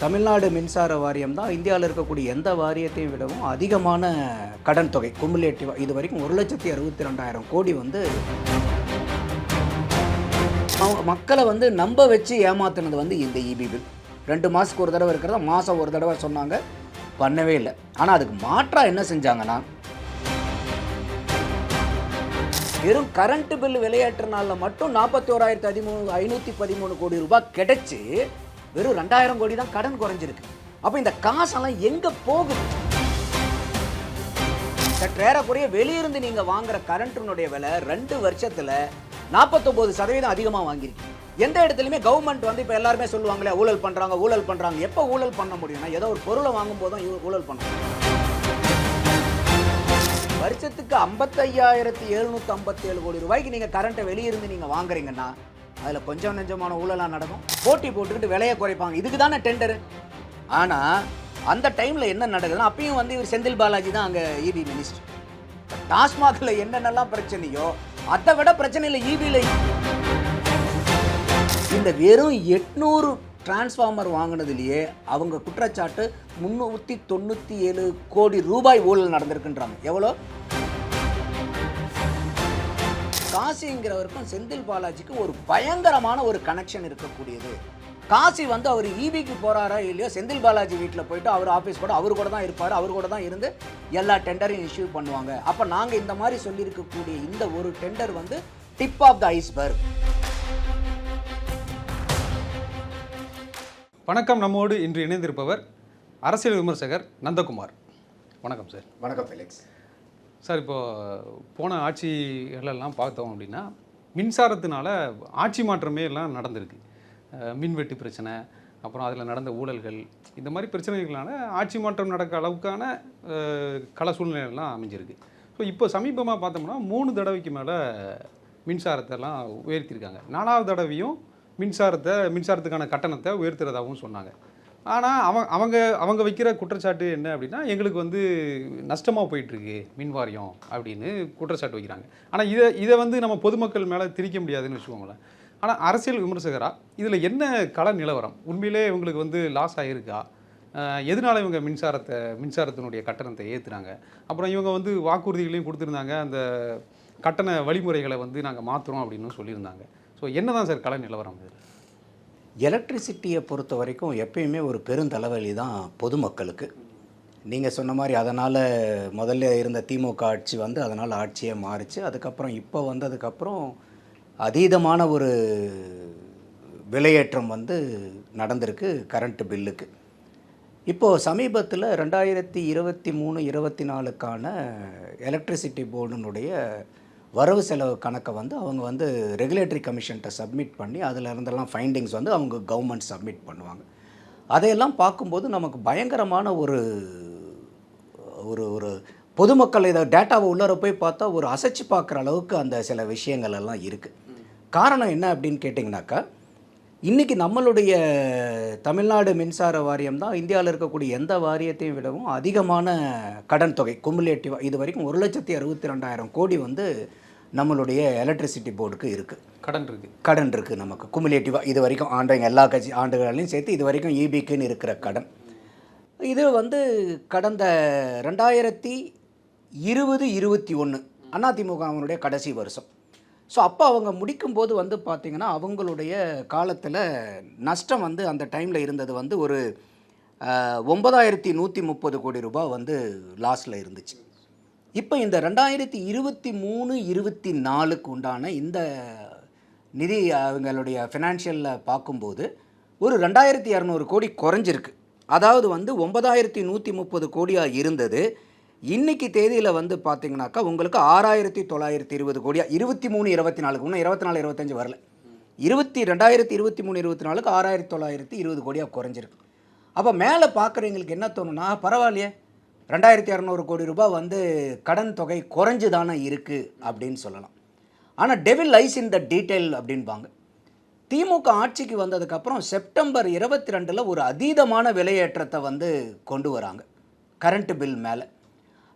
தமிழ்நாடு மின்சார வாரியம் தான் இந்தியாவில் இருக்கக்கூடிய எந்த வாரியத்தையும் விடவும் அதிகமான கடன் தொகை. குமுலேட்டிவாக இது வரைக்கும் ஒரு லட்சத்தி அறுபத்தி ரெண்டாயிரம் கோடி வந்து அவங்க மக்களை வந்து நம்ப வச்சு ஏமாத்துனது வந்து இந்த இபி பில். ரெண்டு மாதத்துக்கு ஒரு தடவை இருக்கிறத? மாதம் ஒரு தடவை சொன்னாங்க. பண்ணவே இல்லை. ஆனால் அதுக்கு மாற்றாக என்ன செஞ்சாங்கன்னா வெறும் கரண்ட் பில் விளையாட்டுறனால நாளில் மட்டும் நாற்பத்தி ஓராயிரத்தி பதிமூணு ஐநூற்றி பதிமூணு கோடி ரூபாய் கிடைச்சி வெறும் ரெண்டாயிரம் கோடி தான் கடன் குறைஞ்சிருக்கு. அப்போ இந்த காசெல்லாம் எங்கே போகுது? சற்றேறக்குறைய வெளியிருந்து நீங்கள் வாங்குற கரண்ட்டினுடைய விலை ரெண்டு வருஷத்தில் நாற்பத்தொம்போது சதவீதம் அதிகமாக வாங்கியிருக்கு எந்த இடத்துலையுமே கவர்மெண்ட் வந்து இப்போ எல்லாருமே சொல்லுவாங்களே ஊழல் பண்ணுறாங்க ஊழல் பண்ணுறாங்க எப்போ ஊழல் பண்ண முடியும்னா ஏதோ ஒரு பொருளை வாங்கும் போதும் ஊழல் பண்ணுறாங்க வருஷத்துக்கு ஐம்பத்தையாயிரத்தி எழுநூற்றி ஐம்பத்தேழு கோடி ரூபாய்க்கு நீங்கள் கரண்ட்டை வெளியிருந்து நீங்கள் வாங்குறீங்கன்னா அதில் கொஞ்சம் நெஞ்சமான ஊழலாம் நடக்கும். போட்டி போட்டுக்கிட்டு விலையை குறைப்பாங்க. இதுக்கு தானே டெண்டரு ஆனால் அந்த டைமில் என்ன நடக்குதுன்னா அப்பயும் வந்து இவர் செந்தில் பாலாஜி தான் அங்கே இபி மினிஸ்டர் டாஸ்மாகில் என்னென்னலாம் பிரச்சனையோ அதை விட பிரச்சனை இல்லை இபியில் இந்த வெறும் எட்நூறு டிரான்ஸ்ஃபார்மர் வாங்கினதுலேயே அவங்க குற்றச்சாட்டு முந்நூற்றி தொண்ணூற்றி ஏழு கோடி ரூபாய் ஊழல் நடந்திருக்குன்றாங்க. எவ்வளோ? காசிங்கிறவருக்கும் செந்தில் பாலாஜிக்கு ஒரு பயங்கரமான ஒரு கனெக்ஷன் இருக்கக்கூடியது. காசி வந்து அவர் ஈபிக்கு போறாரா இல்லையோ செந்தில் பாலாஜி வீட்டில் போயிட்டு அவர் ஆஃபீஸ் கூட அவர் கூட தான் இருப்பார் அவர் கூட தான் இருந்து எல்லா டெண்டரையும் இஷ்யூ பண்ணுவாங்க. அப்போ நாங்கள் இந்த மாதிரி சொல்லியிருக்கக்கூடிய இந்த ஒரு டெண்டர் வந்து டிப் ஆஃப் த ஐஸ்பர்க் வணக்கம் நம்மோடு இன்று இணைந்திருப்பவர் அரசியல் விமர்சகர் நந்தகுமார். வணக்கம் சார். வணக்கம் ஃபெலிக்ஸ் சார் இப்போது போன ஆட்சிகளெல்லாம் பார்த்தோம் அப்படின்னா மின்சாரத்தினால ஆட்சி மாற்றமே எல்லாம் நடந்திருக்கு. மின்வெட்டு பிரச்சனை அப்புறம் அதில் நடந்த ஊழல்கள் இந்த மாதிரி பிரச்சனைகளான ஆட்சி மாற்றம் நடக்க அளவுக்கான கள சூழ்நிலைகள்லாம் அமைஞ்சிருக்கு. ஸோ இப்போ சமீபமாக பார்த்தோம்னா மூணு தடவைக்கு மேலே மின்சாரத்தெல்லாம் உயர்த்தியிருக்காங்க நாலாவது தடவையும் மின்சாரத்தை மின்சாரத்துக்கான கட்டணத்தை உயர்த்துறதாகவும் சொன்னாங்க. ஆனால் அவங்க அவங்க அவங்க வைக்கிற குற்றச்சாட்டு என்ன அப்படின்னா எங்களுக்கு வந்து நஷ்டமாக போயிட்டுருக்கு மின் வாரியம் அப்படின்னு குற்றச்சாட்டு வைக்கிறாங்க. ஆனால் இதை இதை வந்து நம்ம பொதுமக்கள் மேலே திரிக்க முடியாதுன்னு வச்சுக்கோங்களேன். ஆனால் அரசியல் விமர்சகராக இதில் என்ன கள நிலவரம்? உண்மையிலே இவங்களுக்கு வந்து லாஸ் ஆகிருக்கா எதனால இவங்க மின்சாரத்தை மின்சாரத்தினுடைய கட்டணத்தை ஏற்றுனாங்க அப்புறம் இவங்க வந்து வாக்குறுதிகளையும் கொடுத்துருந்தாங்க. அந்த கட்டண வழிமுறைகளை வந்து நாங்கள் மாற்றுறோம் அப்படின்னு சொல்லியிருந்தாங்க. ஸோ என்ன தான் சார் கள நிலவரம் இதில்? எலக்ட்ரிசிட்டியை பொறுத்த வரைக்கும் எப்பயுமே ஒரு பெருந்தலைவலி தான் பொதுமக்களுக்கு. நீங்கள் சொன்ன மாதிரி அதனால் முதல்ல இருந்த திமுக ஆட்சி வந்து அதனால் ஆட்சியே மாறிச்சு. அதுக்கப்புறம் இப்போ வந்ததுக்கப்புறம் அதீதமான ஒரு விலையேற்றம் வந்து நடந்திருக்கு கரண்ட்டு பில்லுக்கு. இப்போது சமீபத்தில் ரெண்டாயிரத்தி இருபத்தி மூணு இருபத்தி நாலுக்கான எலக்ட்ரிசிட்டி போர்டினுடைய வரவு செலவு கணக்கை வந்து அவங்க வந்து ரெகுலேட்டரி கமிஷன்கிட்ட சப்மிட் பண்ணி அதில் இருந்தெல்லாம் ஃபைண்டிங்ஸ் வந்து அவங்க கவர்மெண்ட் சப்மிட் பண்ணுவாங்க. அதையெல்லாம் பார்க்கும்போது நமக்கு பயங்கரமான ஒரு ஒரு ஒரு பொதுமக்கள் இதை டேட்டாவை உள்ளார போய் பார்த்தா ஒரு அசைச்சு பார்க்குற அளவுக்கு அந்த சில விஷயங்கள் எல்லாம் இருக்குது காரணம் என்ன அப்படின்னு கேட்டிங்கனாக்கா இன்றைக்கி நம்மளுடைய தமிழ்நாடு மின்சார வாரியம் தான் இந்தியாவில் இருக்கக்கூடிய எந்த வாரியத்தையும் விடவும் அதிகமான கடன் தொகை குமுலேட்டிவாக இது வரைக்கும் ஒரு லட்சத்தி அறுபத்தி ரெண்டாயிரம் கோடி வந்து நம்மளுடைய எலக்ட்ரிசிட்டி போர்டுக்கு இருக்குது கடன் இருக்கு. கடன் இருக்குது நமக்கு. குமுலேட்டிவாக இது வரைக்கும் ஆண்டுங்க எல்லா கட்சி ஆண்டுகளையும் சேர்த்து இது வரைக்கும் இபிக்குன்னு இருக்கிற கடன். இது வந்து கடந்த ரெண்டாயிரத்தி இருபது இருபத்தி ஒன்று அதிமுக அவனுடைய கடைசி வருஷம். ஸோ அப்போ அவங்க முடிக்கும்போது வந்து பார்த்திங்கன்னா அவங்களுடைய காலத்தில் நஷ்டம் வந்து அந்த டைமில் இருந்தது வந்து ஒரு ஒன்பதாயிரத்தி நூற்றி முப்பது கோடி ரூபாய் வந்து லாஸில் இருந்துச்சு. இப்போ இந்த ரெண்டாயிரத்தி இருபத்தி மூணு இருபத்தி நாலுக்கு உண்டான இந்த நிதி அவங்களுடைய ஃபினான்ஷியலில் பார்க்கும்போது ஒரு ரெண்டாயிரத்தி இரநூறு கோடி குறைஞ்சிருக்கு. அதாவது வந்து ஒன்பதாயிரத்தி நூற்றி முப்பது கோடியாக இருந்தது. இன்றைக்கி தேதியில் வந்து பார்த்தீங்கன்னாக்கா உங்களுக்கு ஆறாயிரத்தி தொள்ளாயிரத்தி இருபது கோடியாக இருபத்தி மூணு இருபத்தி நாலுக்கு இன்னும் இருபத்தி நாலு இருபத்தஞ்சு வரல. இருபத்தி ரெண்டாயிரத்தி இருபத்தி மூணு இருபத்தி நாலுக்கு ஆறாயிரத்தி தொள்ளாயிரத்தி இருபது கோடியாக குறைஞ்சிருக்கு. அப்போ மேலே பார்க்குறவங்களுக்கு என்ன தோணுன்னா பரவாயில்லையே ரெண்டாயிரத்தி இரநூறு கோடி ரூபாய் வந்து கடன் தொகை குறைஞ்சு தானே இருக்குது அப்படின்னு சொல்லலாம். ஆனால் devil is in the detail அப்படின்பாங்க. திமுக ஆட்சிக்கு வந்ததுக்கப்புறம் செப்டம்பர் இருபத்தி ரெண்டில் ஒரு அதீதமான விலையேற்றத்தை வந்து கொண்டு வராங்க. கரண்ட்டு பில் மேலே.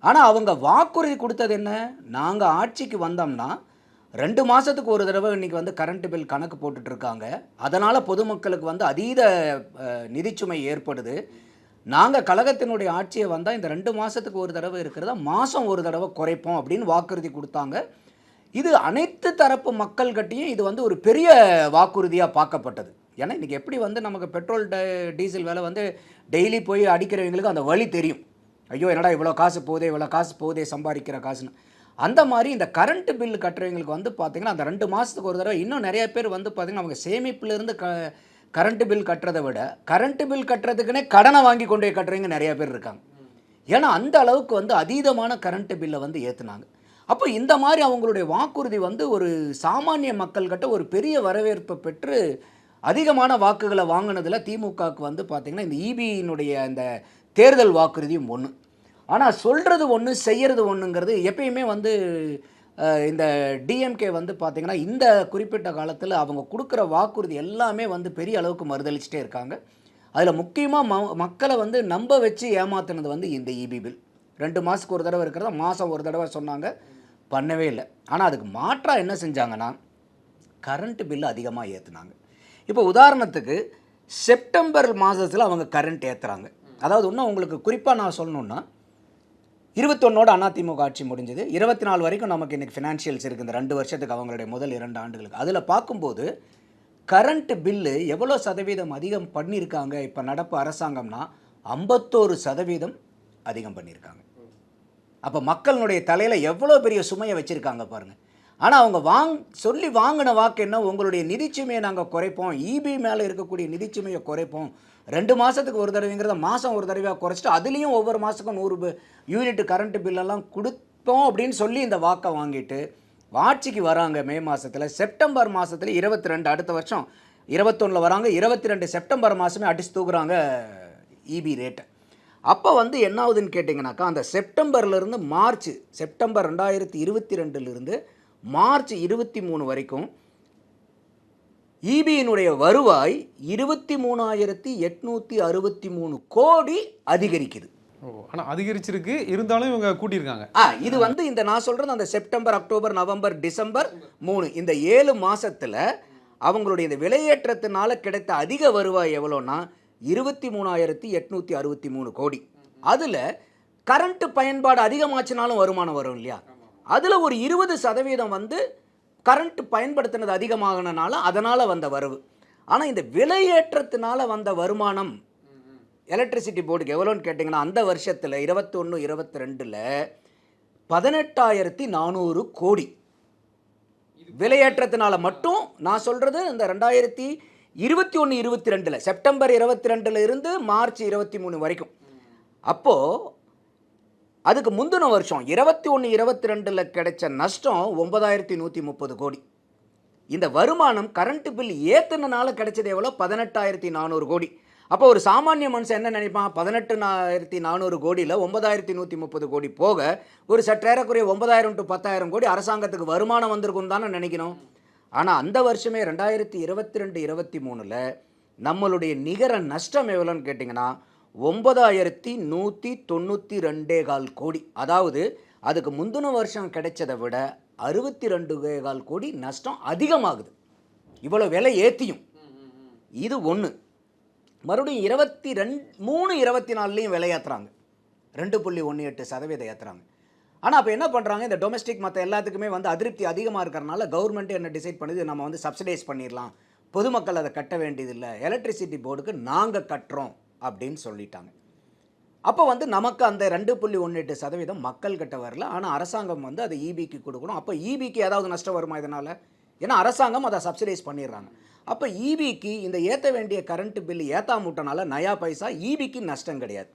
ஆனால் அவங்க வாக்குறுதி கொடுத்தது என்ன? நாங்கள் ஆட்சிக்கு வந்தோம்னா ரெண்டு மாதத்துக்கு ஒரு தடவை இன்றைக்கி வந்து கரண்ட் பில் கணக்கு போட்டுட்ருக்காங்க. அதனால் பொதுமக்களுக்கு வந்து அதீத நிதிச்சுமை ஏற்படுது. நாங்கள் கழகத்தினுடைய ஆட்சியை வந்தால் இந்த ரெண்டு மாதத்துக்கு ஒரு தடவை இருக்கிறத மாதம் ஒரு தடவை குறைப்போம் அப்படின்னு வாக்குறுதி கொடுத்தாங்க. இது அனைத்து தரப்பு மக்கள்கிட்டையும் இது வந்து ஒரு பெரிய வாக்குறுதியாக பார்க்கப்பட்டது. ஏன்னா இன்றைக்கி எப்படி வந்து நமக்கு பெட்ரோல் ட- டீசல் விலை வந்து டெய்லி போய் அடிக்கிறவங்களுக்கு அந்த வழி தெரியும். ஐயோ என்னடா இவ்வளோ காசு போதே இவ்வளோ காசு போதே சம்பாதிக்கிற காசுன்னு. அந்த மாதிரி இந்த கரண்ட் பில் கட்டுறவங்களுக்கு வந்து பார்த்திங்கன்னா அந்த ரெண்டு மாதத்துக்கு ஒரு தடவை இன்னும் நிறைய பேர் வந்து பார்த்திங்கன்னா அவங்க சேமிப்புலேருந்து க கரண்ட் பில் கட்டுறதை விட கரண்ட் பில் கட்டுறதுக்குன்னே கடனை வாங்கி கொண்டு போய் கட்டுறவங்க நிறைய பேர் இருக்காங்க. ஏன்னா அந்த அளவுக்கு வந்து அதீதமான கரண்ட் பில்லை வந்து ஏற்றுனாங்க அப்போ இந்த மாதிரி அவங்களுடைய வாக்குறுதி வந்து ஒரு சாமானிய மக்கள்கிட்ட ஒரு பெரிய வரவேற்பை பெற்று அதிகமான வாக்குகளை வாங்கினதில் திமுகவுக்கு வந்து பார்த்திங்கன்னா இந்த இபியினுடைய அந்த தேர்தல் வாக்குறுதியும் ஒன்று ஆனால் சொல்கிறது ஒன்று செய்கிறது ஒன்றுங்கிறது எப்பயுமே வந்து இந்த டிஎம்கே வந்து பார்த்திங்கன்னா இந்த குறிப்பிட்ட காலத்தில் அவங்க கொடுக்குற வாக்குறுதி எல்லாமே வந்து பெரிய அளவுக்கு மறுதளிச்சிட்டே இருக்காங்க. அதில் முக்கியமாக ம மக்களை வந்து நம்ப வச்சு ஏமாத்தினது வந்து இந்த இபி பில் ரெண்டு மாதத்துக்கு ஒரு தடவை இருக்கிறத? மாதம் ஒரு தடவை சொன்னாங்க. பண்ணவே இல்லை. ஆனால் அதுக்கு மாற்றாக என்ன செஞ்சாங்கன்னா கரண்ட் பில்லு அதிகமாக ஏற்றுனாங்க இப்போ உதாரணத்துக்கு செப்டம்பர் மாதத்தில் அவங்க கரண்ட் ஏற்றுறாங்க அதாவது இன்னும் உங்களுக்கு குறிப்பாக நான் சொல்லணுன்னா இருபத்தொன்னோட அதிமுக ஆட்சி முடிஞ்சது. இருபத்தி நாலு வரைக்கும் நமக்கு இன்றைக்கி ஃபினான்ஷியல்ஸ் இருக்குது இந்த ரெண்டு வருஷத்துக்கு அவங்களுடைய முதல் இரண்டு ஆண்டுகளுக்கு. அதில் பார்க்கும்போது கரண்ட் பில்லு எவ்வளோ சதவீதம் அதிகம் பண்ணியிருக்காங்க? இப்போ நடப்பு அரசாங்கம்னா ஐம்பத்தோரு சதவீதம் அதிகம் பண்ணியிருக்காங்க. அப்போ மக்களுடைய தலையில் எவ்வளோ பெரிய சுமையை வச்சுருக்காங்க பாருங்கள் ஆனால் அவங்க வாங் சொல்லி வாங்கின வாக்கு என்ன? உங்களுடைய நிதிச்சுமையை நாங்கள் குறைப்போம். இபி மேலே இருக்கக்கூடிய நிதிச்சுமையை குறைப்போம். ரெண்டு மாதத்துக்கு ஒரு தடவைங்கிறத மாதம் ஒரு தடவையாக குறைச்சிட்டு அதுலேயும் ஒவ்வொரு மாதத்துக்கும் நூறு யூனிட் கரண்ட் பில்லெல்லாம் கொடுப்போம் அப்படின்னு சொல்லி இந்த வாக்கை வாங்கிட்டு ஆட்சிக்கு வராங்க மே மாதத்தில் செப்டம்பர் மாதத்தில் இருபத்தி ரெண்டு அடுத்த வருஷம் இருபத்தொன்னில் வராங்க. இருபத்தி ரெண்டு செப்டம்பர் மாதமே அடிச்சு தூக்குறாங்க இபி ரேட்டை. அப்போ வந்து என்ன ஆகுதுன்னு கேட்டிங்கனாக்கா அந்த செப்டம்பர்லேருந்து மார்ச் செப்டம்பர் ரெண்டாயிரத்தி இருபத்தி ரெண்டுலேருந்து மார்ச் இருபத்தி மூணு வரைக்கும் இபியினுடைய வருவாய் இருபத்தி மூணாயிரத்தி எட்நூற்றி அறுபத்தி மூணு கோடி அதிகரிக்குது. ஆனால் அதிகரிச்சிருக்கு. இருந்தாலும் இவங்க கூட்டியிருக்காங்க. ஆ இது வந்து இந்த நான் சொல்கிறது அந்த செப்டம்பர் அக்டோபர் நவம்பர் டிசம்பர் மூணு. இந்த ஏழு மாசத்துல அவங்களுடைய இந்த விலையேற்றத்தினால கிடைத்த அதிக வருவாய் எவ்வளோன்னா இருபத்தி மூணாயிரத்தி எட்நூற்றி அறுபத்தி மூணு கோடி. அதில் கரண்ட் பயன்பாடு அதிகமாச்சுனாலும் வருமானம் வரும் இல்லையா? அதில் ஒரு இருபது சதவீதம் வந்து கரண்ட் பயன்படுத்தினது அதிகமாகனால அதனால் வந்த வரவு. ஆனால் இந்த விலையேற்றத்தினால வந்த வருமானம் எலக்ட்ரிசிட்டி போர்டுக்கு எவ்வளோன்னு கேட்டிங்கன்னா அந்த வருஷத்தில் இருபத்தொன்று இருபத்தி ரெண்டில் பதினெட்டாயிரத்தி நானூறு கோடி. விலையேற்றத்தினால மட்டும் நான் சொல்கிறது இந்த ரெண்டாயிரத்தி இருபத்தி ஒன்று இருபத்தி ரெண்டில் செப்டம்பர் இருபத்தி ரெண்டில் இருந்து மார்ச் இருபத்தி மூணு வரைக்கும். அப்போது அதுக்கு முந்தின வருஷம் இருபத்தி ஒன்று இருபத்தி ரெண்டில் கிடைச்ச நஷ்டம் ஒன்பதாயிரத்தி நூற்றி முப்பது கோடி. இந்த வருமானம் கரண்ட் பில் ஏற்றுனனால கிடைச்சது எவ்வளோ? பதினெட்டாயிரத்தி நானூறு கோடி. அப்போ ஒரு சாமானிய மனுஷன் என்ன நினைப்பான்? பதினெட்டுனாயிரத்தி நானூறு கோடியில் ஒன்பதாயிரத்தி நூற்றி முப்பது கோடி போக ஒரு சற்றேறக்குறைய ஒன்பதாயிரம் டு பத்தாயிரம் கோடி அரசாங்கத்துக்கு வருமானம் வந்திருக்கும் தானே நினைக்கணும். ஆனால் அந்த வருஷமே ரெண்டாயிரத்தி இருபத்தி ரெண்டு இருபத்தி மூணில் நம்மளுடைய நிகர நஷ்டம் எவ்வளோன்னு கேட்டிங்கன்னா ஒன்பதாயிரத்தி நூற்றி தொண்ணூற்றி ரெண்டே கால் கோடி. அதாவது அதுக்கு முந்தின வருஷம் கிடைச்சதை விட அறுபத்தி ரெண்டு கால் கோடி நஷ்டம் அதிகமாகுது. இவ்வளோ விலை ஏற்றியும் இது ஒன்று மறுபடியும் இருபத்தி ரெண்டு மூணு இருபத்தி நாலுலேயும் விலை ஏற்றுறாங்க ரெண்டு புள்ளி ஒன்று எட்டு சதவீதம் ஏற்றுறாங்க ஆனால் அப்போ என்ன பண்ணுறாங்க இந்த டொமஸ்டிக் மற்ற எல்லாத்துக்குமே வந்து அதிருப்தி அதிகமாக இருக்கிறனால கவர்மெண்ட்டு என்ன டிசைட் பண்ணுது? நம்ம வந்து சப்சிடைஸ் பண்ணிடலாம் பொதுமக்கள் அதை கட்ட வேண்டியதில்லை. எலக்ட்ரிசிட்டி போர்டுக்கு நாங்கள் கட்டுறோம். அப்படின்னு சொல்லிட்டாங்க. அப்போ வந்து நமக்கு அந்த ரெண்டு புள்ளி ஒன்று எட்டு சதவீதம் மக்கள்கிட்ட வரல. ஆனால் அரசாங்கம் வந்து அதை இபிக்கு கொடுக்கணும். அப்போ இபிக்கு ஏதாவது நஷ்டம் வருமா இதனால்? ஏன்னா அரசாங்கம் அதை சப்சிடைஸ் பண்ணிடுறாங்க. அப்போ இபிக்கு இந்த ஏற்ற வேண்டிய கரண்ட் பில் ஏத்தாமூட்டனால நயா பைசா இபிக்கு நஷ்டம் கிடையாது.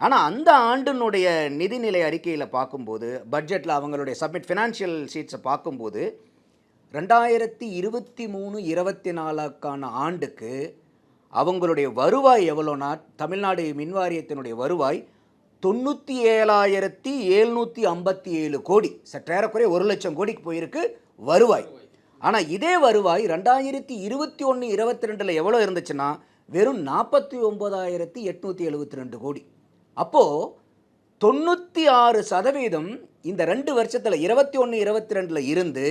ஆனால் அந்த ஆண்டினுடைய நிதிநிலை அறிக்கையில் பார்க்கும்போது பட்ஜெட்டில் அவங்களுடைய சப்மிட் ஃபினான்ஷியல் ஷீட்ஸை பார்க்கும்போது ரெண்டாயிரத்தி இருபத்தி மூணு இருபத்தி நாலுக்கான ஆண்டுக்கு அவங்களுடைய வருவாய் எவ்வளோனா தமிழ்நாடு மின்வாரியத்தினுடைய வருவாய் தொண்ணூற்றி ஏழாயிரத்தி எழுநூற்றி ஐம்பத்தி ஏழு கோடி. சற்றேறக்குறைய ஒரு லட்சம் கோடிக்கு போயிருக்கு வருவாய். ஆனால் இதே வருவாய் ரெண்டாயிரத்தி இருபத்தி ஒன்று இருபத்தி ரெண்டில் எவ்வளோ இருந்துச்சுன்னா வெறும் நாற்பத்தி ஒம்பதாயிரத்தி எட்நூற்றி எழுபத்தி ரெண்டு கோடி. அப்போது தொண்ணூற்றி ஆறு சதவீதம் இந்த ரெண்டு வருஷத்தில் இருபத்தி ஒன்று இருபத்தி ரெண்டில் இருந்து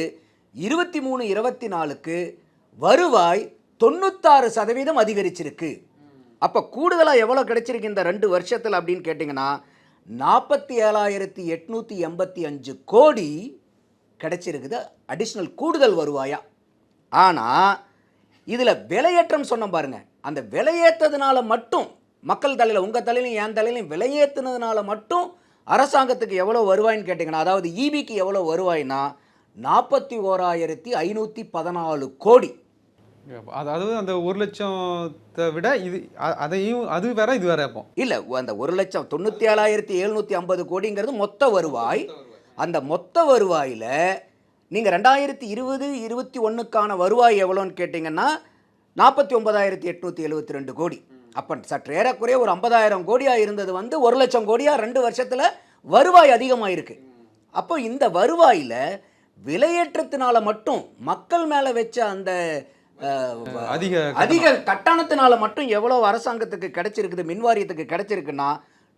இருபத்தி மூணு இருபத்தி நாலுக்கு வருவாய் தொண்ணூத்தாறு சதவீதம் அதிகரிச்சிருக்கு. அப்போ கூடுதலாக எவ்வளோ கிடைச்சிருக்கு இந்த ரெண்டு வருஷத்தில் அப்படின்னு கேட்டிங்கன்னா நாற்பத்தி ஏழாயிரத்தி எட்நூற்றி எண்பத்தி அஞ்சு கோடி கிடைச்சிருக்குது அடிஷ்னல் கூடுதல் வருவாயா? ஆனால் இதில் விலையேற்றம் சொன்னோம் பாருங்கள் அந்த விலையேற்றதுனால மட்டும் மக்கள் தலையில் உங்கள் தலையிலையும் என் தலையிலையும் விலையேற்றினதுனால மட்டும் அரசாங்கத்துக்கு எவ்வளோ வருவாய்ன்னு கேட்டிங்கன்னா அதாவது ஈபிக்கு எவ்வளோ வருவாய்னா நாற்பத்தி ஓராயிரத்தி ஐநூற்றி பதினாலு கோடி. அதாவது அந்த ஒரு லட்சத்தை விட இது அதையும் அது வேற இது வேற அப்போ. இல்லை அந்த ஒரு லட்சம் தொண்ணூற்றி ஏழாயிரத்தி எழுநூற்றி ஐம்பது கோடிங்கிறது மொத்த வருவாய். அந்த மொத்த வருவாயில் நீங்கள் ரெண்டாயிரத்தி இருபது இருபத்தி ஒன்றுக்கான வருவாய் எவ்வளோன்னு கேட்டிங்கன்னா நாற்பத்தி ஒன்பதாயிரத்தி எட்நூற்றி எழுபத்தி ரெண்டு கோடி. அப்போ சற்று ஏறக்குறைய ஒரு ஐம்பதாயிரம் கோடியாக இருந்தது வந்து ஒரு லட்சம் கோடியாக ரெண்டு வருஷத்தில் வருவாய் அதிகமாக இருக்குது அப்போ இந்த வருவாயில் விலையேற்றத்தினால மட்டும் மக்கள் மேலே வச்ச அந்த அதிக அதிக கட்டணத்தினால மட்டும் எவ்வளோ அரசாங்கத்துக்கு கிடைச்சிருக்குது மின்வாரியத்துக்கு கிடைச்சிருக்குன்னா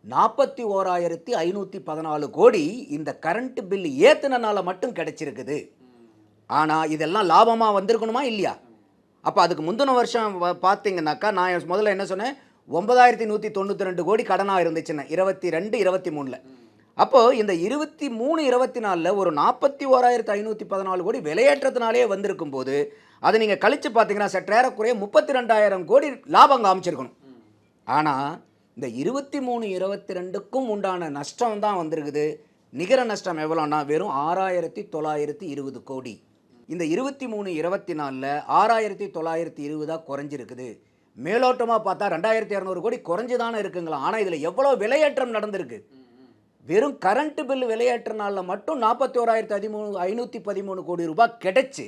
நாற்பத்தி ஓராயிரத்தி ஐநூற்றி பதினாலு கோடி இந்த கரண்ட் பில் ஏத்துனனால மட்டும் கிடைச்சிருக்குது. ஆனால் இதெல்லாம் லாபமாக வந்திருக்கணுமா இல்லையா? அப்போ அதுக்கு முந்தின வருஷம் பார்த்தீங்கன்னாக்கா நான் முதல்ல என்ன சொன்னேன்? ஒன்பதாயிரத்தி நூற்றி தொண்ணூற்றி ரெண்டு கோடி கடனாக இருந்துச்சுன்னு இருபத்தி ரெண்டு இருபத்தி மூணில். அப்போது இந்த இருபத்தி மூணு இருபத்தி நாலில் ஒரு நாற்பத்தி ஓராயிரத்து ஐநூற்றி பதினாலு கோடி விலையேற்றத்தினாலே வந்திருக்கும் போது அதை நீங்கள் கழித்து பார்த்தீங்கன்னா சற்றேறக்குறைய முப்பத்தி ரெண்டாயிரம் கோடி லாபம் காமிச்சிருக்கணும். ஆனால் இந்த இருபத்தி மூணு இருபத்தி ரெண்டுக்கும் உண்டான நஷ்டம் தான் வந்திருக்குது. நிகர நஷ்டம் எவ்வளோன்னா வெறும் ஆறாயிரத்தி தொள்ளாயிரத்தி இருபது கோடி. இந்த இருபத்தி மூணு இருபத்தி நாலில் ஆறாயிரத்தி தொள்ளாயிரத்தி இருபதாக குறைஞ்சிருக்குது. மேலோட்டமாக பார்த்தா ரெண்டாயிரத்தி இரநூறு கோடி குறைஞ்சு தானே இருக்குங்களா? ஆனால் இதில் எவ்வளோ விலையேற்றம் நடந்திருக்கு? வெறும் கரண்ட் பில் விலையேற்ற நாளில் மட்டும் நாற்பத்தி ஓராயிரத்தி பதிமூணு ஐநூற்றி பதிமூணு கோடி ரூபாய் கிடைச்சி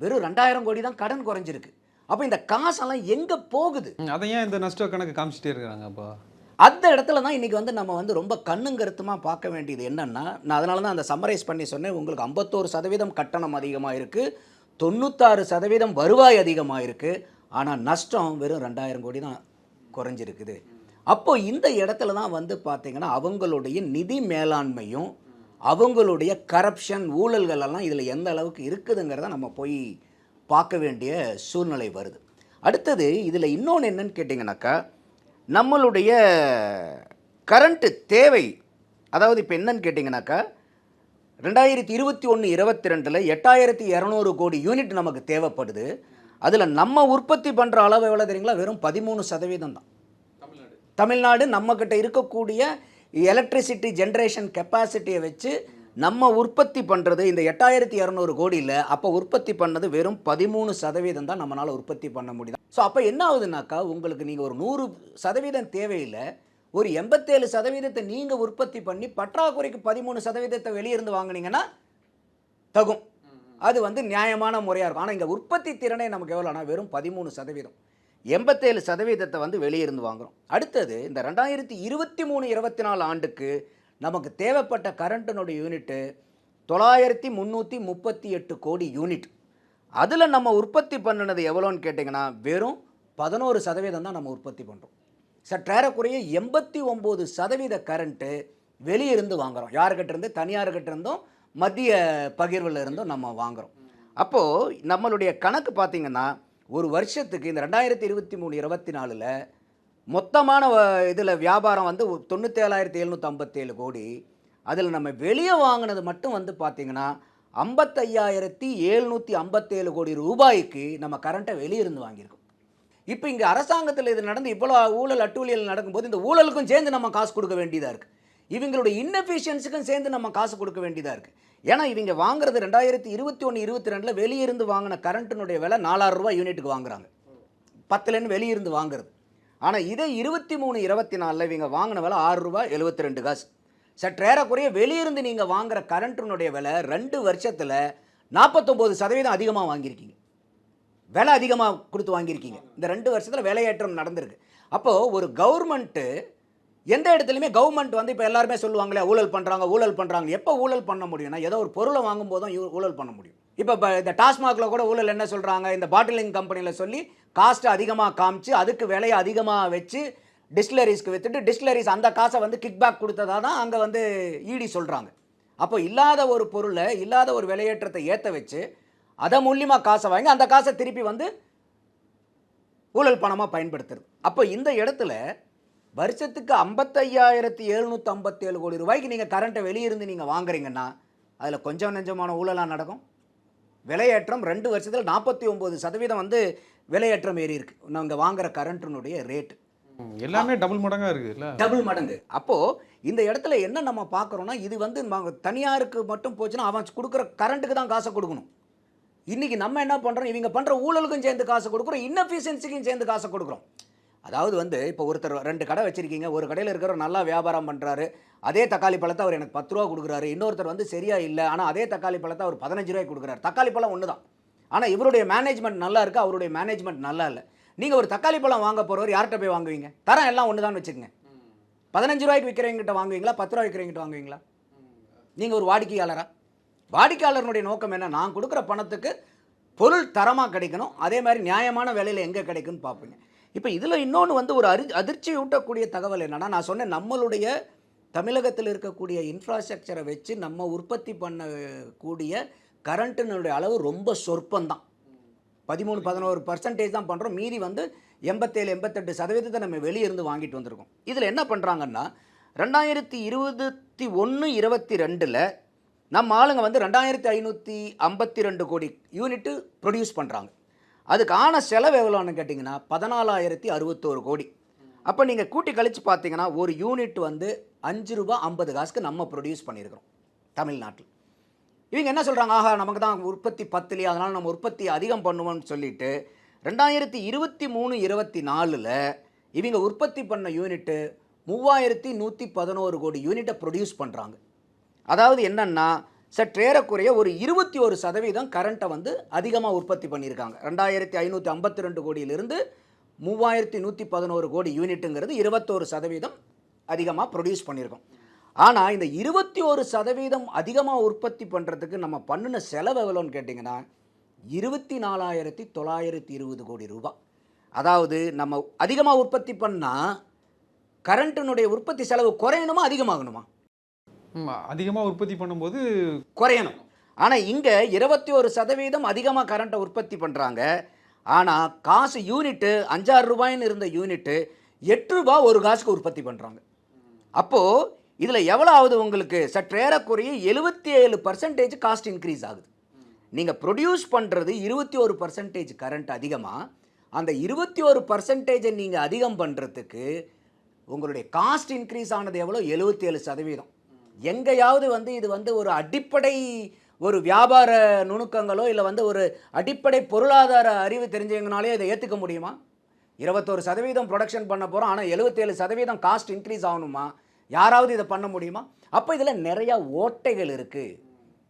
வெறும் ரெண்டாயிரம் கோடி தான் கடன் குறைஞ்சிருக்கு. அப்போ இந்த காசெல்லாம் எங்கே போகுது? அதை ஏன் இந்த நஷ்ட கணக்கு காமிச்சிட்டே இருக்கிறாங்க அப்போ அந்த இடத்துல தான் இன்றைக்கி வந்து நம்ம வந்து ரொம்ப கண்ணும் கருத்துமாக பார்க்க வேண்டியது என்னென்னா நான் அதனால தான் அந்த சம்மரைஸ் பண்ணி சொன்னேன் உங்களுக்கு ஐம்பத்தோரு சதவீதம் கட்டணம் அதிகமாக இருக்குது தொண்ணூத்தாறு சதவீதம் வருவாய் அதிகமாக இருக்குது ஆனால் நஷ்டம் வெறும் ரெண்டாயிரம் கோடி தான் குறைஞ்சிருக்குது. அப்போ இந்த இடத்துல தான் வந்து பார்த்தீங்கன்னா அவங்களுடைய நிதி மேலாண்மையும் அவங்களுடைய கரப்ஷன் ஊழல்கள் எல்லாம் இதில் எந்த அளவுக்கு இருக்குதுங்கிறத நம்ம போய் பார்க்க வேண்டிய சூழ்நிலை வருது. அடுத்தது இதில் இன்னொன்று என்னன்னு கேட்டிங்கனாக்கா நம்மளுடைய கரண்ட்டு தேவை அதாவது இப்போ என்னன்னு கேட்டிங்கனாக்கா ரெண்டாயிரத்தி இருபத்தி ஒன்று இருபத்தி ரெண்டில் எட்டாயிரத்தி இரநூறு கோடி யூனிட் நமக்கு தேவைப்படுது. அதில் நம்ம உற்பத்தி பண்ணுற அளவு எவ்வளோ தெரியுங்களா? வெறும் பதிமூணு சதவீதம் தான். தமிழ்நாடு. நம்மக்கிட்ட இருக்கக்கூடிய எலக்ட்ரிசிட்டி ஜென்ரேஷன் கெப்பாசிட்டியை வச்சு நம்ம உற்பத்தி பண்ணுறது இந்த எட்டாயிரத்தி இரநூறு கோடியில் அப்போ உற்பத்தி பண்ணது வெறும் பதிமூணு சதவீதம் தான் நம்மளால் உற்பத்தி பண்ண முடியும் ஸோ அப்போ என்ன ஆகுதுனாக்கா உங்களுக்கு நீங்கள் ஒரு நூறு சதவீதம் தேவையில்லை ஒரு எண்பத்தேழு சதவீதத்தை நீங்கள் உற்பத்தி பண்ணி பற்றாக்குறைக்கு பதிமூணு சதவீதத்தை வெளியிருந்து வாங்குனீங்கன்னா தகும். அது வந்து நியாயமான முறையாக இருக்கும். ஆனால் இங்கே உற்பத்தி திறனே நமக்கு எவ்வளோனா வெறும் பதிமூணு சதவீதம். எண்பத்தேழு சதவீதத்தை வந்து வெளியிருந்து வாங்குறோம். அடுத்தது இந்த ரெண்டாயிரத்தி இருபத்தி மூணு இருபத்தி நாலு ஆண்டுக்கு நமக்கு தேவைப்பட்ட கரண்ட்டினுடைய யூனிட்டு தொள்ளாயிரத்தி முந்நூற்றி முப்பத்தி எட்டு கோடி யூனிட். அதில் நம்ம உற்பத்தி பண்ணினது எவ்வளோன்னு கேட்டிங்கன்னா வெறும் பதினோரு சதவீதம் தான் நம்ம உற்பத்தி பண்ணுறோம் சற்றேறக்குறைய எண்பத்தி ஒம்பது சதவீத கரண்ட்டு வெளியிருந்து வாங்குகிறோம் யாருக்கிட்ட தனியார்கிட்டேருந்தும் மத்திய பகிர்வில் இருந்தும் நம்ம வாங்குகிறோம் அப்போது நம்மளுடைய கணக்கு பார்த்திங்கன்னா ஒரு வருஷத்துக்கு இந்த ரெண்டாயிரத்தி இருபத்தி மூணு இருபத்தி நாலில் மொத்தமான இதில் வியாபாரம் வந்து தொண்ணூற்றேழாயிரத்தி எழுநூற்றி ஐம்பத்தேழு கோடி. அதில் நம்ம வெளியே வாங்கினது மட்டும் வந்து பார்த்திங்கன்னா ஐம்பத்தையாயிரத்தி எழுநூற்றி ஐம்பத்தேழு கோடி ரூபாய்க்கு நம்ம கரண்ட்டை வெளியிருந்து வாங்கியிருக்கோம். இப்போ இங்கே அரசாங்கத்தில் இது நடந்து இவ்வளோ ஊழல் அட்டூழியல் நடக்கும்போது இந்த ஊழலுக்கும் சேர்ந்து நம்ம காசு கொடுக்க வேண்டியதாக இருக்குது இவங்களுடைய இன்னெஃபிஷியன்ஸுக்கும் சேர்ந்து நம்ம காசு கொடுக்க வேண்டியதாக இருக்குது ஏன்னா இவங்க வாங்குறது ரெண்டாயிரத்தி இருபத்தி ஒன்று இருபத்தி ரெண்டில் வெளியிருந்து வாங்கின கரண்ட்டினுடைய விலை நாலாயிரம் ரூபாய் யூனிட்டுக்கு வாங்குறாங்க. பத்துலேருந்து வெளியிருந்து வாங்குறது. ஆனால் இதே இருபத்தி மூணு இருபத்தி நாலில் இவங்க வாங்கின விலை ஆறு ரூபாய் எழுபத்தி ரெண்டு காசு சற்றேறக்குறைய வெளியிருந்து நீங்கள் வாங்குற கரண்ட்டினுடைய விலை ரெண்டு வருஷத்தில் நாற்பத்தொம்போது சதவீதம் அதிகமாக வாங்கியிருக்கீங்க. விலை அதிகமாக கொடுத்து வாங்கியிருக்கீங்க. இந்த ரெண்டு வருஷத்தில் விலையேற்றம் நடந்திருக்கு. அப்போது ஒரு கவர்மெண்ட்டு எந்த இடத்துலையுமே கவர்மெண்ட் வந்து இப்போ எல்லாருமே சொல்லுவாங்களே ஊழல் பண்ணுறாங்க ஊழல் பண்ணுறாங்க எப்போ ஊழல் பண்ண முடியும்னா ஏதோ ஒரு பொருளை வாங்கும் போதும் ஊழல் பண்ண முடியும். இப்போ இந்த டாஸ்மாகில் கூட ஊழல் என்ன சொல்கிறாங்க இந்த பாட்டிலிங் கம்பெனியில் சொல்லி காஸ்ட்டை அதிகமாக காமிச்சு அதுக்கு விலையை அதிகமாக வச்சு டிஸ்டிலரிஸ்க்கு விற்றுட்டு டிஸ்டிலரிஸ் அந்த காசை வந்து கிக்பேக் கொடுத்ததா தான் அங்கே வந்து ஈடி சொல்கிறாங்க அப்போ இல்லாத ஒரு பொருளை இல்லாத ஒரு விலையேற்றத்தை ஏற்ற வச்சு அதை மூலியமாக காசை வாங்கி அந்த காசை திருப்பி வந்து ஊழல் பணமாக பயன்படுத்துறது. அப்போ இந்த இடத்துல வருஷத்துக்கு ஐம்பத்தையாயிரத்தி எழுநூற்றி ஐம்பத்தேழு கோடி ரூபாய்க்கு நீங்கள் கரண்ட்டை வெளியிருந்து நீங்கள் வாங்குறீங்கன்னா அதில் கொஞ்சம் நெஞ்சமான ஊழலாக நடக்கும். விலையேற்றம் ரெண்டு வருஷத்தில் நாற்பத்தி ஒம்பது சதவீதம் வந்து விலையேற்றம் ஏறி இருக்கு. நாங்கள் வாங்குற கரண்ட்டினுடைய ரேட்டு ம், எல்லாமே டபுள் மடங்கா இருக்குல்ல டபுள் மடங்கு. அப்போது இந்த இடத்துல என்ன நம்ம பார்க்குறோன்னா இது வந்து தனியாருக்கு மட்டும் போச்சுன்னா அவன் கொடுக்குற கரண்ட்டுக்கு தான் காசை கொடுக்கணும். இன்றைக்கி நம்ம என்ன பண்ணுறோம் இவங்க பண்ணுற ஊழலுக்கும் சேர்ந்து காசு கொடுக்குறோம். இன்னஃபிஷியன்சிக்கும் சேர்ந்து காசை கொடுக்குறோம். அதாவது வந்து இப்போ ஒருத்தர் ரெண்டு கடை வச்சுருக்கீங்க ஒரு கடையில் இருக்கிறவர் நல்லா வியாபாரம் பண்ணுறாரு அதே தக்காளி பழத்தை அவர் எனக்கு பத்து ரூபா கொடுக்குறாரு இன்னொருத்தர் வந்து சரியாக இல்லை ஆனால் அதே தக்காளி பழத்தை அவர் பதினஞ்சு ரூபாய்க்கு கொடுக்குறாரு. தக்காளி பழம் ஒன்று தான் ஆனால் இவருடைய மேனேஜ்மெண்ட் நல்லா இருக்குது அவருடைய மேனேஜ்மெண்ட் நல்லா இல்லை. நீங்கள் ஒரு தக்காளி பழம் வாங்க போகிறவர் யார்கிட்ட போய் வாங்குவீங்க? தரம் எல்லாம் ஒன்று தான் வச்சுக்கோங்க. பதினஞ்சு ரூபாய்க்கு விற்கிறவங்ககிட்ட வாங்குவீங்களா? பத்து ரூபா விற்கிறவங்ககிட்ட வாங்குவீங்களா? நீங்கள் ஒரு வாடிக்கையாளரா? வாடிக்கையாளருடைய நோக்கம் என்ன? நான் கொடுக்குற பணத்துக்கு பொருள் தரமாக கிடைக்கணும் அதே மாதிரி நியாயமான விலையில் எங்கே கிடைக்கும்னு பார்ப்பீங்க. இப்போ இதில் இன்னொன்று வந்து ஒரு அரி அதிர்ச்சி ஊட்டக்கூடிய தகவல் என்னன்னா நான் சொன்னேன் நம்மளுடைய தமிழகத்தில் இருக்கக்கூடிய இன்ஃப்ராஸ்ட்ரக்சரை வச்சு நம்ம உற்பத்தி பண்ணக்கூடிய கரண்ட்டினுடைய அளவு ரொம்ப சொற்பந்தான். பதிமூணு பதினோரு பர்சன்டேஜ் தான் பண்ணுறோம் மீதி வந்து எண்பத்தேழு எண்பத்தெட்டு சதவீதத்தை நம்ம வெளியே இருந்து வாங்கிட்டு வந்திருக்கோம். இதில் என்ன பண்ணுறாங்கன்னா ரெண்டாயிரத்தி இருபத்தி ஒன்று இருபத்தி ரெண்டில் நம்ம ஆளுங்க வந்து ரெண்டாயிரத்தி ஐநூற்றி ஐம்பத்தி ரெண்டு கோடி யூனிட்டு ப்ரொடியூஸ் பண்ணுறாங்க அதுக்கான செலவு எவ்வளோன்னு கேட்டிங்கன்னா பதினாலாயிரத்தி அறுபத்தோரு கோடி. அப்போ நீங்கள் கூட்டி கழித்து பார்த்தீங்கன்னா ஒரு யூனிட் வந்து அஞ்சு ரூபா ஐம்பது காசுக்கு நம்ம ப்ரொடியூஸ் பண்ணியிருக்கிறோம் தமிழ்நாட்டில். இவங்க என்ன சொல்கிறாங்க ஆஹா நமக்கு தான் உற்பத்தி பத்துலையே அதனால் நம்ம உற்பத்தி அதிகம் பண்ணுவோம்னு சொல்லிட்டு ரெண்டாயிரத்தி இருபத்தி மூணு இருபத்தி நாலில் இவங்க உற்பத்தி பண்ண யூனிட்டு மூவாயிரத்தி நூற்றி பதினோரு கோடி யூனிட்டை ப்ரொடியூஸ் பண்ணுறாங்க அதாவது என்னென்னா சற்றேறக்குறைய ஒரு இருபத்தி ஒரு சதவீதம் கரண்ட்டை வந்து அதிகமாக உற்பத்தி பண்ணியிருக்காங்க. ரெண்டாயிரத்தி ஐநூற்றி ஐம்பத்தி ரெண்டு கோடியிலிருந்து மூவாயிரத்தி நூற்றி பதினோரு கோடி யூனிட்டுங்கிறது இருபத்தோரு சதவீதம் அதிகமாக ப்ரொடியூஸ் பண்ணியிருக்கோம். ஆனால் இந்த இருபத்தி ஒரு சதவீதம் அதிகமாக உற்பத்தி பண்ணுறதுக்கு நம்ம பண்ணின செலவு எவ்வளோன்னு கேட்டிங்கன்னா இருபத்தி நாலாயிரத்தி தொள்ளாயிரத்தி இருபது கோடி ரூபாய் அதாவது நம்ம அதிகமாக உற்பத்தி பண்ணால் கரண்ட்டினுடைய உற்பத்தி செலவு குறையணுமா அதிகமாகணுமா? அதிகமாக உற்பத்தி பண்ணும்போது குறையணும். ஆனால் இங்கே இருபத்தி ஒரு சதவீதம் அதிகமாக கரண்ட்டை உற்பத்தி பண்ணுறாங்க ஆனால் காசு யூனிட்டு அஞ்சாறு ரூபாய்ன்னு இருந்த யூனிட்டு எட்டு ரூபாய் ஒரு காசுக்கு உற்பத்தி பண்ணுறாங்க அப்போது இதில் எவ்வளோ ஆகுது உங்களுக்கு சற்றேறக்குறைய எழுபத்தி ஏழு பர்சன்டேஜ் காஸ்ட் இன்க்ரீஸ் ஆகுது. நீங்கள் ப்ரொடியூஸ் பண்ணுறது இருபத்தி ஒரு பர்சன்டேஜ் கரண்ட் அதிகமாக அந்த இருபத்தி ஒரு பர்சன்டேஜை நீங்கள் அதிகம் பண்ணுறதுக்கு உங்களுடைய காஸ்ட் இன்க்ரீஸ் ஆனது எவ்வளோ எழுபத்தி ஏழு சதவீதம். எங்கேயாவது வந்து இது வந்து ஒரு அடிப்படை ஒரு வியாபார நுணுக்கங்களோ இல்லை வந்து ஒரு அடிப்படை பொருளாதார அறிவு தெரிஞ்சவங்கனாலே இதை ஏற்றுக்க முடியுமா? இருபத்தோரு சதவீதம் ப்ரொடக்ஷன் பண்ண போகிறோம் ஆனால் எழுபத்தேழு சதவீதம் காஸ்ட் இன்க்ரீஸ் ஆகணுமா? யாராவது இதை பண்ண முடியுமா? அப்போ இதில் நிறையா ஓட்டைகள் இருக்குது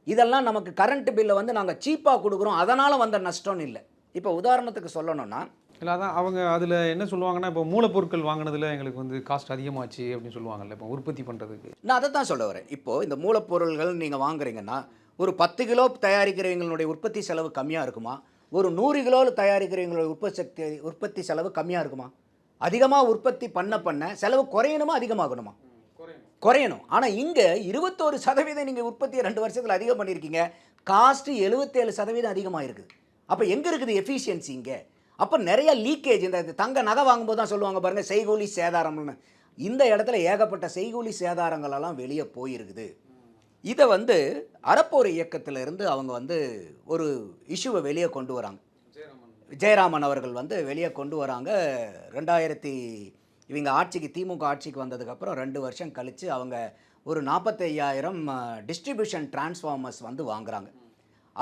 இதெல்லாம் நமக்கு கரண்ட் பில்லை வந்து நாங்கள் சீப்பாக கொடுக்குறோம். அதனால் வந்த நஷ்டம்னு இல்லை. இப்போ உதாரணத்துக்கு சொல்லணும்னா இல்லை அதான் அவங்க அதில் என்ன சொல்லுவாங்கன்னா இப்போ மூலப்பொருட்கள் வாங்கினதில் எங்களுக்கு வந்து காஸ்ட் அதிகமாச்சு அப்படின்னு சொல்லுவாங்கல்ல இப்போ உற்பத்தி பண்ணுறதுக்கு நான் அதை தான் சொல்ல வரேன். இப்போது இந்த மூலப்பொருள்கள் நீங்கள் வாங்குறீங்கன்னா ஒரு பத்து கிலோ தயாரிக்கிறவங்களுடைய உற்பத்தி செலவு கம்மியாக இருக்குமா? ஒரு நூறு கிலோ தயாரிக்கிறவங்களுடைய உற்பத்தி சக்தி உற்பத்தி செலவு கம்மியாக இருக்குமா? அதிகமாக உற்பத்தி பண்ண பண்ண செலவு குறையணுமா அதிகமாகணுமா? குறையணும். ஆனால் இங்கே இருபத்தோரு சதவீதம் நீங்கள் உற்பத்தியை ரெண்டு வருஷத்தில் அதிகம் பண்ணியிருக்கீங்க. காஸ்ட்டு எழுபத்தேழு சதவீதம் அதிகமாக இருக்குது அப்போ எங்கே இருக்குது எஃபிஷியன்சி இங்கே? அப்போ நிறைய லீக்கேஜ் இந்த தங்க நகை வாங்கும்போது தான் சொல்லுவாங்க பாருங்கள் செய்கூலி சேதாரம்னு. இந்த இடத்துல ஏகப்பட்ட செய்கூலி சேதாரங்களெல்லாம் வெளியே போயிருக்குது. இதை வந்து அறப்போர் இயக்கத்திலிருந்து அவங்க வந்து ஒரு இஷ்யூவை வெளியே கொண்டு வராங்க. ஜெயராமன் அவர்கள் வந்து வெளியே கொண்டு வராங்க. ரெண்டாயிரத்தி இவங்க ஆட்சிக்கு திமுக ஆட்சிக்கு வந்ததுக்கப்புறம் ரெண்டு வருஷம் கழித்து அவங்க ஒரு நாற்பத்தையாயிரம் டிஸ்ட்ரிபியூஷன் டிரான்ஸ்ஃபார்மர்ஸ் வந்து வாங்குறாங்க.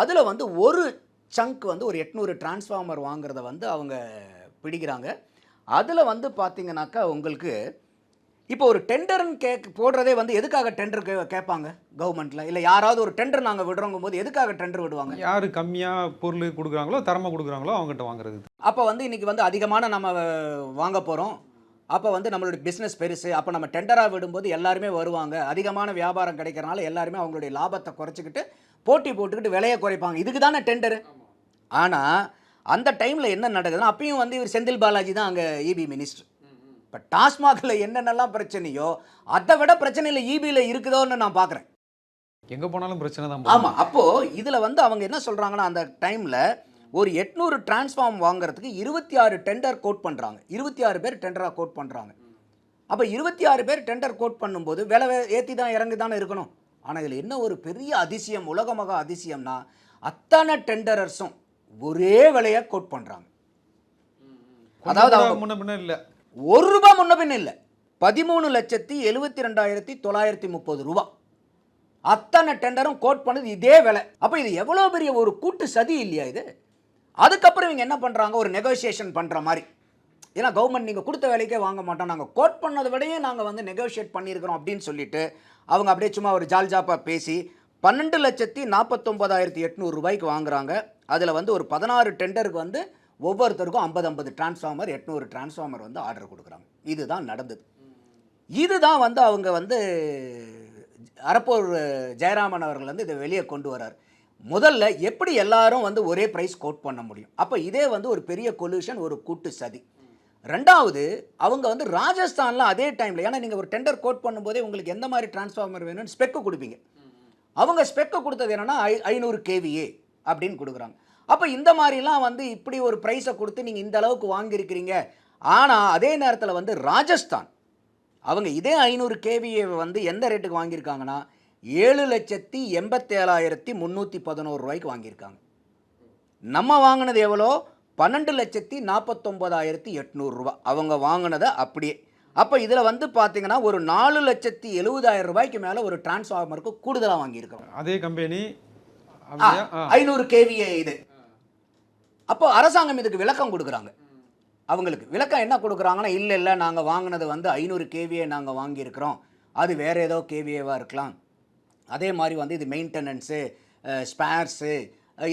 அதில் வந்து ஒரு சங்க் வந்து ஒரு எட்நூறு டிரான்ஸ்ஃபார்மர் வாங்குறத வந்து அவங்க பிடிக்கிறாங்க. அதில் வந்து பார்த்தீங்கன்னாக்கா உங்களுக்கு இப்போ ஒரு டெண்டர்னு கேக் போடுறதே வந்து எதுக்காக டெண்டர் கே கேட்பாங்க கவர்மெண்ட்டில் இல்லை யாராவது ஒரு டெண்டர் நாங்கள் விடுறோங்க போது எதுக்காக டெண்டர் விடுவாங்க? யார் கம்மியாக பொருள் கொடுக்குறாங்களோ தரமாக கொடுக்குறாங்களோ அவங்ககிட்ட வாங்குறது. அப்போ வந்து இன்றைக்கி வந்து அதிகமான நம்ம வாங்க போகிறோம் அப்போ வந்து நம்மளுடைய பிஸ்னஸ் பெருசு. அப்போ நம்ம டெண்டராக விடும்போது எல்லாருமே வருவாங்க. அதிகமான வியாபாரம் கிடைக்கிறனால எல்லாருமே அவங்களுடைய லாபத்தை குறைச்சிக்கிட்டு போட்டி போட்டுக்கிட்டு விலையை குறைப்பாங்க. இதுக்கு தானே டெண்டரு ஆனால் அந்த டைமில் என்ன நடக்குதுன்னா அப்பயும் வந்து இவர் செந்தில் பாலாஜி தான் அங்கே இபி மினிஸ்டர் இப்போ டாஸ்மாகில் என்னென்னலாம் பிரச்சனையோ அதை விட பிரச்சனையில் இபியில் இருக்குதோன்னு நான் பார்க்குறேன் எங்கே போனாலும் பிரச்சனை தான் ஆமாம் அப்போது இதில் வந்து அவங்க என்ன சொல்கிறாங்கன்னா அந்த டைமில் ஒரு எட்நூறு டிரான்ஸ்ஃபார்ம் வாங்குறதுக்கு இருபத்தி ஆறு டெண்டர் கோட் பண்ணுறாங்க இருபத்தி ஆறு பேர் டெண்டராக கோட் பண்ணுறாங்க அப்போ இருபத்தி ஆறு பேர் டெண்டர் கோட் பண்ணும்போது விலை ஏற்றி தான் இறங்கி தானே இருக்கணும். ஆனால் இதில் என்ன ஒரு பெரிய அதிசயம் உலகமக அதிசயம்னா அத்தனை டெண்டரர்ஸும் ஒரே விலையை கோட் பண்ணுறாங்க அதாவது அவங்க முன்ன பின்ன இல்லை. ஒரு ரூபாய் முன்ன பின்ன இல்லை. பதிமூணு லட்சத்தி எழுபத்தி ரெண்டாயிரத்தி தொள்ளாயிரத்தி முப்பது ரூபா. அத்தனை டெண்டரும் கோட் பண்ணது இதே விலை. அப்போ இது எவ்வளோ பெரிய ஒரு கூட்டு சதி இல்லையா இது? அதுக்கப்புறம் இவங்க என்ன பண்ணுறாங்க ஒரு நெகோசியேஷன் பண்ணுற மாதிரி. ஏன்னா கவர்மெண்ட் நீங்கள் கொடுத்த வேலைக்கே வாங்க மாட்டோம். நாங்கள் கோட் பண்ணதை விடையே நாங்கள் வந்து நெகோஷியேட் பண்ணியிருக்கிறோம் அப்படின்னு சொல்லிட்டு அவங்க அப்படியே சும்மா ஒரு ஜால்ஜாப்பாக பேசி பன்னெண்டு லட்சத்தி நாற்பத்தொம்பதாயிரத்தி எட்நூறு ரூபாய்க்கு வாங்குறாங்க. அதில் வந்து ஒரு பதினாறு டெண்டருக்கு வந்து ஒவ்வொருத்தருக்கும் ஐம்பது ஐம்பது டிரான்ஸ்ஃபார்மர் எட்நூறு டிரான்ஸ்ஃபார்மர் வந்து ஆர்டர் கொடுக்குறாங்க. இதுதான் நடந்தது. இதுதான் வந்து அவங்க வந்து அரப்போர் ஜெயராமன் அவர்கள் வந்து இதை வெளியே கொண்டு வரார் முதல்ல எப்படி எல்லாரும் வந்து ஒரே ப்ரைஸ் கோட் பண்ண முடியும்? அப்போ இதே வந்து ஒரு பெரிய கொல்யூஷன் ஒரு கூட்டு சதி. ரெண்டாவது அவங்க வந்து ராஜஸ்தானில் அதே டைமில் ஏன்னா நீங்கள் ஒரு டெண்டர் கோட் பண்ணும்போதே உங்களுக்கு எந்த மாதிரி டிரான்ஸ்ஃபார்மர் வேணும்னு ஸ்பெக்கு கொடுப்பீங்க. அவங்க ஸ்பெக்கு கொடுத்தது என்னென்னா ஐ ஐநூறு கேவிஏ அப்படின்னு கொடுக்குறாங்க. அப்போ இந்த மாதிரிலாம் வந்து இப்படி ஒரு ப்ரைஸை கொடுத்து நீங்கள் இந்த அளவுக்கு வாங்கியிருக்கிறீங்க. ஆனால் அதே நேரத்தில் வந்து ராஜஸ்தான் அவங்க இதே ஐநூறு கேவிஏ வந்து எந்த ரேட்டுக்கு வாங்கியிருக்காங்கன்னா ஏழு லட்சத்தி எண்பத்தேழாயிரத்தி முந்நூற்றி பதினோரு ரூபாய்க்கு வாங்கியிருக்காங்க. நம்ம வாங்கினது எவ்வளோ? பன்னெண்டு லட்சத்தி நாற்பத்தொம்பதாயிரத்தி எட்நூறுரூவா அவங்க வாங்கினதை அப்படியே. அப்போ இதில் வந்து பார்த்தீங்கன்னா ஒரு நாலு லட்சத்தி எழுபதாயிரம் ரூபாய்க்கு மேலே ஒரு டிரான்ஸ்ஃபார்மருக்கு கூடுதலாக வாங்கியிருக்கோம் அதே கம்பெனி. ஐநூறு கேவிஏ இது. அப்போ அரசாங்கம் இதுக்கு விளக்கம் கொடுக்குறாங்க. அவங்களுக்கு. விளக்கம் என்ன கொடுக்குறாங்கன்னா இல்லை இல்லை நாங்கள் வாங்கினது வந்து ஐநூறு கேவிஏ நாங்கள் வாங்கியிருக்கிறோம். அது வேறு ஏதோ கேவிஏவாக இருக்கலாம். அதே மாதிரி வந்து இது மெயின்டெனன்ஸு ஸ்பேர்ஸு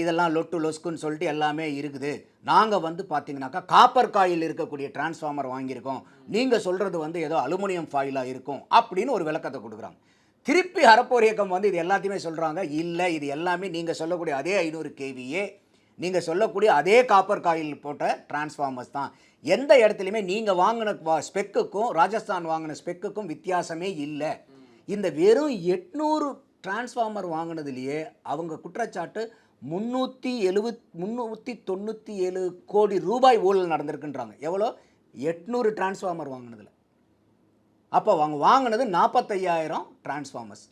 இதெல்லாம் லொட்டு லொஸ்குன்னு சொல்லிட்டு எல்லாமே இருக்குது. நாங்கள் வந்து பார்த்தீங்கன்னாக்கா காப்பர் காயில் இருக்கக்கூடிய டிரான்ஸ்ஃபார்மர் வாங்கியிருக்கோம். நீங்கள் சொல்கிறது வந்து ஏதோ அலுமினியம் ஃபாயிலாக இருக்கும் அப்படின்னு ஒரு விளக்கத்தை கொடுக்குறாங்க. திருப்பி அறப்போர் இயக்கம் வந்து இது எல்லாத்தையுமே சொல்கிறாங்க இல்லை இது எல்லாமே நீங்கள் சொல்லக்கூடிய அதே ஐநூறு கேவியே நீங்கள் சொல்லக்கூடிய அதே காப்பர் காயில் போட்ட டிரான்ஸ்ஃபார்மர்ஸ் தான். எந்த இடத்துலையுமே நீங்கள் வாங்கின ஸ்பெக்குக்கும் ராஜஸ்தான் வாங்கின ஸ்பெக்குக்கும் வித்தியாசமே இல்லை. இந்த வெறும் எட்நூறு டிரான்ஸ்ஃபார்மர் வாங்கினதுலேயே அவங்க குற்றச்சாட்டு முந்நூற்றி எழுபத் முந்நூற்றி தொண்ணூற்றி ஏழு கோடி ரூபாய் ஊழல் நடந்திருக்குன்றாங்க. எவ்வளோ? எட்நூறு டிரான்ஸ்ஃபார்மர் வாங்கினதில். அப்போ அவங்க வாங்கினது நாற்பத்தையாயிரம் டிரான்ஸ்ஃபார்மர்ஸ்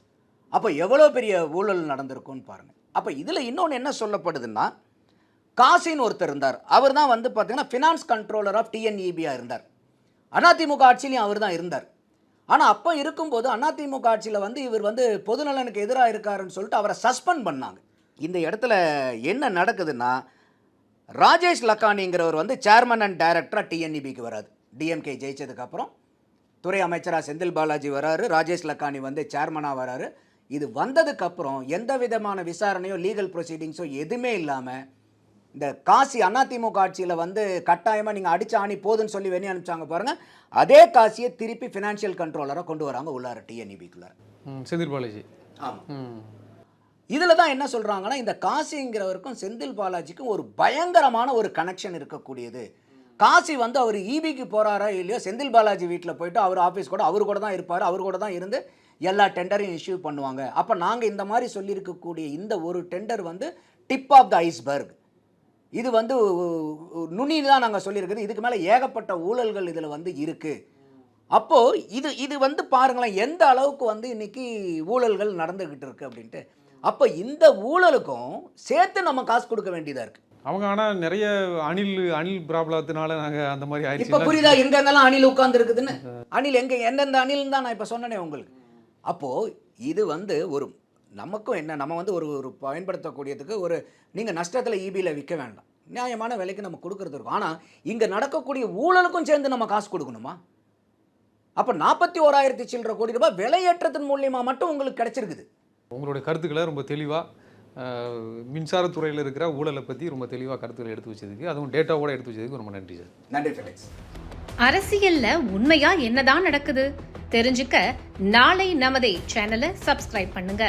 அப்போ எவ்வளோ பெரிய ஊழல் நடந்திருக்கும்னு பாருங்கள் அப்போ இதில் இன்னொன்று என்ன சொல்லப்படுதுன்னா காசின்னு ஒருத்தர் இருந்தார். அவர் தான் வந்து பார்த்திங்கன்னா ஃபினான்ஸ் கண்ட்ரோலர் ஆஃப் டிஎன்இபியாக இருந்தார். அதிமுக ஆட்சியிலையும் அவர் தான் இருந்தார். ஆனால் அப்போ இருக்கும்போது அதிமுக ஆட்சியில் வந்து இவர் வந்து பொதுநலனுக்கு எதிராக இருக்காருன்னு சொல்லிட்டு அவரை சஸ்பெண்ட் பண்ணாங்க. இந்த இடத்துல என்ன நடக்குதுன்னா ராஜேஷ் லக்கானிங்கிறவர் வந்து சேர்மன் அண்ட் டைரக்டராக டிஎன்இபிக்கு வராது டிஎம்கே ஜெயிச்சதுக்கப்புறம் துறை அமைச்சராக செந்தில் பாலாஜி வராரு ராஜேஷ் லக்கானி வந்து சேர்மனாக வராரு. இது வந்ததுக்கப்புறம் எந்த விதமான விசாரணையோ லீகல் ப்ரொசீடிங்ஸோ எதுவுமே இல்லாமல் இந்த காசி அதிமுக ஆட்சியில் வந்து கட்டாயமாக நீங்கள் அடிச்ச ஆணி போதுன்னு சொல்லி வெளியே அனுப்பிச்சாங்க பாருங்கள் அதே காசியை திருப்பி ஃபினான்ஷியல் கண்ட்ரோலராக கொண்டு வராங்க உள்ளார டிஎன்இபிக்குள்ளார ம், செந்தில் பாலாஜி. ஆமாம் இதில் தான் என்ன சொல்கிறாங்கன்னா இந்த காசிங்கிறவருக்கும் செந்தில் பாலாஜிக்கும் ஒரு பயங்கரமான ஒரு கனெக்ஷன் இருக்கக்கூடியது. காசி வந்து அவர் ஈபிக்கு போகிறாரா இல்லையோ செந்தில் பாலாஜி வீட்டில் போயிட்டு அவர் ஆஃபீஸ் கூட அவர் கூட தான் இருப்பார் அவர் கூட தான் இருந்து எல்லா டெண்டரையும் இஷ்யூ பண்ணுவாங்க. அப்போ நாங்கள் இந்த மாதிரி சொல்லியிருக்கக்கூடிய இந்த ஒரு டெண்டர் வந்து டிப் ஆஃப் த ஐஸ்பர்க் இது வந்து நுனி தான் நாங்கள் சொல்லியிருக்குது. இதுக்கு மேலே ஏகப்பட்ட ஊழல்கள் இதில் வந்து இருக்குது அப்போது இது இது வந்து பாருங்களேன் எந்த அளவுக்கு வந்து இன்றைக்கி ஊழல்கள் நடந்துக்கிட்டு இருக்குது அப்படின்ட்டு. அப்போ இந்த ஊழலுக்கும் சேர்த்து நம்ம காசு கொடுக்க வேண்டியதாக இருக்குது அவங்க ஆனால் நிறைய அணில் அணில் ப்ராப்ளத்தினால நாங்கள் அந்த மாதிரி இப்போ ஆயிடுச்சு புரியுதா எங்கெங்கெல்லாம் அணில் உட்கார்ந்து இருக்குதுன்னு அணில் எங்கே எந்தெந்த அணில் தான் நான் இப்போ சொன்னனே உங்களுக்கு. அப்போது இது வந்து ஒரு நமக்கும் என்ன நம்ம வந்து ஒரு ஒரு பயன்படுத்தக்கூடியதுக்கு ஒரு நீங்கள் நஷ்டத்தில் ஈபியில் விற்க வேண்டாம். நியாயமான விலைக்கு நம்ம கொடுக்கறது இருக்கும். ஆனால் இங்கே நடக்கக்கூடிய ஊழலுக்கும் சேர்ந்து நம்ம காசு கொடுக்கணுமா? அப்போ நாற்பத்தி ஓராயிரத்தி சில்லற கோடி ரூபாய் விலையேற்றத்தின் மூலியமாக மட்டும் உங்களுக்கு கிடைச்சிருக்குது. உங்களுடைய கருத்துக்களை ரொம்ப தெளிவாக மின்சாரத்துறையில் இருக்கிற ஊழலை பற்றி ரொம்ப தெளிவாக கருத்துக்களை எடுத்து வச்சதுக்கு அதுவும் டேட்டாவோட எடுத்து வச்சதுக்கு ரொம்ப நன்றி சார். நன்றி ஃபெலிக்ஸ். அரசியல்ல உண்மையா என்னதான் நடக்குது? தெரிஞ்சுக்க நாளை நமதே சேனலை சப்ஸ்கிரைப் பண்ணுங்க.